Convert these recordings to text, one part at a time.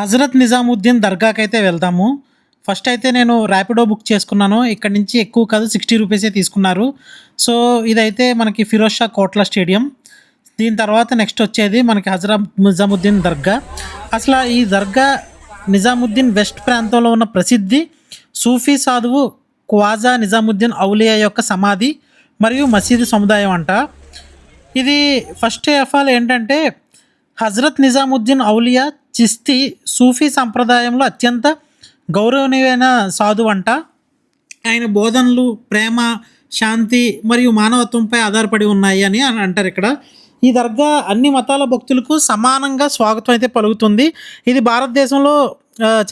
హజరత్ నిజాముద్దీన్ దర్గాకైతే అయితే వెళ్దాము. ఫస్ట్ అయితే నేను ర్యాపిడో బుక్ చేసుకున్నాను. ఇక్కడ నుంచి ఎక్కువ కాదు సిక్స్టీ రూపీసే తీసుకున్నారు. సో ఇదైతే మనకి ఫిరోజ్ షా కోట్ల స్టేడియం. దీని తర్వాత నెక్స్ట్ వచ్చేది మనకి హజరత్ నిజాముద్దీన్ దర్గా. అసలు ఈ దర్గా నిజాముద్దీన్ వెస్ట్ ప్రాంతంలో ఉన్న ప్రసిద్ధి సూఫీ సాధువు క్వాజా నిజాముద్దీన్ ఔలియా యొక్క సమాధి మరియు మసీదు సముదాయం అంట. ఇది ఫస్ట్ ఆఫ్ ఆల్ ఏంటంటే హజరత్ నిజాముద్దీన్ ఔలియా చిస్తి సూఫీ సంప్రదాయంలో అత్యంత గౌరవనీయమైన సాధువు అంట ఆయన బోధనలు ప్రేమ శాంతి మరియు మానవత్వంపై ఆధారపడి ఉన్నాయి అని అని అంటారు ఇక్కడ. ఈ దర్గా అన్ని మతాల భక్తులకు సమానంగా స్వాగతం అయితే పలుకుతుంది. ఇది భారతదేశంలో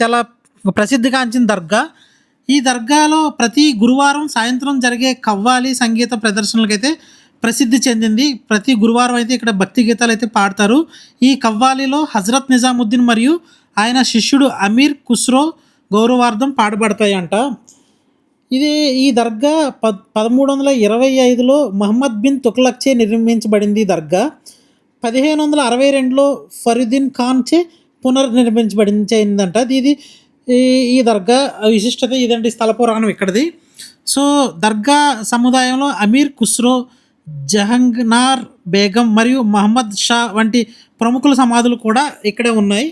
చాలా ప్రసిద్ధిగాంచిన దర్గా. ఈ దర్గాలో ప్రతి గురువారం సాయంత్రం జరిగే కవ్వాలి సంగీత ప్రదర్శనలకైతే ప్రసిద్ధి చెందింది. ప్రతి గురువారం అయితే ఇక్కడ భక్తి గీతాలు అయితే పాడతారు. ఈ కవ్వాలీలో హజరత్ నిజాముద్దీన్ మరియు ఆయన శిష్యుడు అమీర్ ఖుస్రో గౌరవార్థం పాడబడతాయంట. ఇది ఈ దర్గా ప పదమూడు వందల ఇరవై ఐదులో మహమ్మద్ బిన్ తుక్లక్చే నిర్మించబడింది దర్గా. పదిహేను వందల అరవై రెండులో ఫరీద్దీన్ ఖాన్చే పునర్నిర్మించబడిందంట ఇది ఈ ఈ దర్గా విశిష్టత ఇదండి స్థల పురాణం ఇక్కడిది. సో దర్గా సముదాయంలో అమీర్ ఖుస్రో జహంగ్నార్ బేగం మరియు మహమ్మద్ షా వంటి ప్రముఖుల సమాధులు కూడా ఇక్కడే ఉన్నాయి.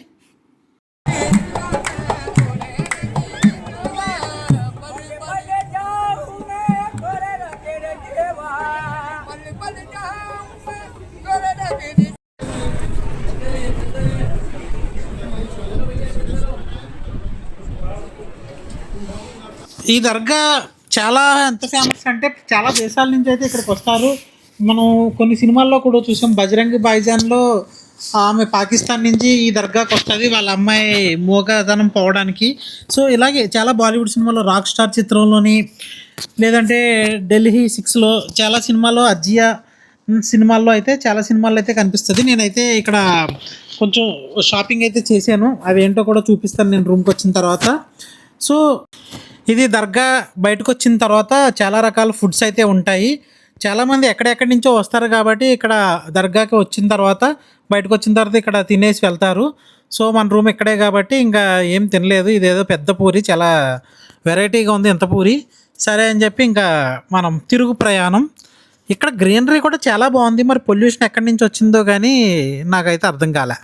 ఈ దర్గా చాలా ఎంత ఫేమస్ అంటే చాలా దేశాల నుంచి అయితే ఇక్కడికి వస్తారు. మనం కొన్ని సినిమాల్లో కూడా చూసాం. బజరంగి భాయిజాన్లో ఆమె పాకిస్తాన్ నుంచి ఈ దర్గాకి వస్తుంది. వాళ్ళ అమ్మాయి మూగధనం పోవడానికి. సో ఇలాగే చాలా బాలీవుడ్ సినిమాలో రాక్ స్టార్ చిత్రంలోని లేదంటే ఢిల్లీ సిక్స్లో చాలా సినిమాల్లో అజ్జియా సినిమాల్లో అయితే చాలా సినిమాల్లో అయితే కనిపిస్తుంది. నేనైతే ఇక్కడ కొంచెం షాపింగ్ అయితే చేశాను. అవి ఏంటో కూడా చూపిస్తాను నేను రూమ్కి వచ్చిన తర్వాత. సో ఇది దర్గా బయటకు వచ్చిన తర్వాత చాలా రకాల ఫుడ్స్ అయితే ఉంటాయి. చాలామంది ఎక్కడెక్కడి నుంచో వస్తారు కాబట్టి ఇక్కడ దర్గాకి వచ్చిన తర్వాత బయటకు వచ్చిన తర్వాత ఇక్కడ తినేసి వెళ్తారు. సో మన రూమ్ ఇక్కడే కాబట్టి ఇంకా ఏం తినలేదు. ఇదేదో పెద్ద పూరి చాలా వెరైటీగా ఉంది ఇంత పూరి. సరే అని చెప్పి ఇంకా మనం తిరుగు ప్రయాణం. ఇక్కడ గ్రీనరీ కూడా చాలా బాగుంది. మరి పొల్యూషన్ ఎక్కడి నుంచి వచ్చిందో కానీ నాకైతే అర్థం కాలే.